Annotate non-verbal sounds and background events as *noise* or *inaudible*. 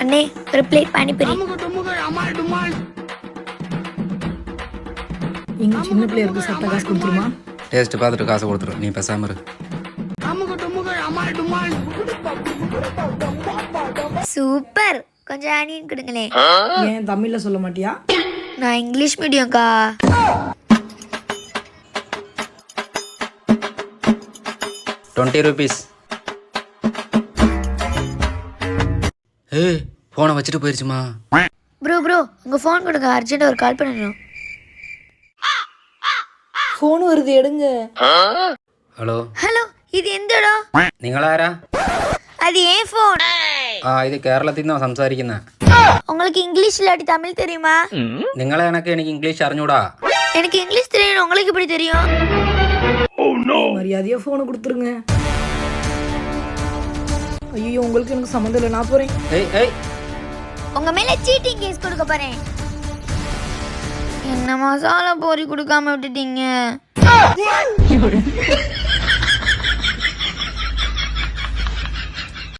அண்ணே ஒரு பிளேட் பானிபூரி. இங்க சின்ன பிள்ளையருக்கு சாப்பிட்ட காசு கொடுத்துருமா? டேஸ்ட் பார்த்துட்டு காசு கொடுத்துரும் நீ பேசாம இரு. சூப்பர். கொஞ்சம் ஆனியன் கொடுங்களேன் ஏன் தமிழ்ல சொல்ல மாட்டியா? நான் இங்கிலீஷ் மீடியம்க்கா டுவெண்ட்டி ருபீஸ் ஏய் ஃபோனை வச்சுட்டு போயிருச்சுமா ப்ரோ ப்ரோ உங்க ஃபோன் கொடுங்க அர்ஜென்ட் ஒரு கால் பண்ணணும் ஃபோன் வருது எடுங்க ஹலோ ஹலோ இது எந்த இடம் നിങ്ങളാരാ அது ஏன் ஃபோன் ആ ഇത് കേരളത്തിൽ നിന്നാ സംസാരിക്കുന്നത് உங்களுக்கு இங்கிலீஷ் இல்லாட்டி தமிழ் தெரியுமா നിങ്ങളെ കണക്ക് എനിക്ക് ഇംഗ്ലീഷ് അറിഞ്ഞൂടാ எனக்கு இங்கிலீஷ் தெரியும் உங்களுக்கு எப்படி தெரியும் மரியாதையா ஃபோனை கொடுத்துருங்க ஐயோ உங்களுக்கு எனக்கு சம்மந்தம் இல்லை. நான் போறேன். ஏய் ஏய். உங்க மேல சீட்டிங் கேஸ் கொடுக்க போறேன். என்ன மசாலா பொரி கொடுக்காம விட்டுட்டீங்க? *laughs* *laughs*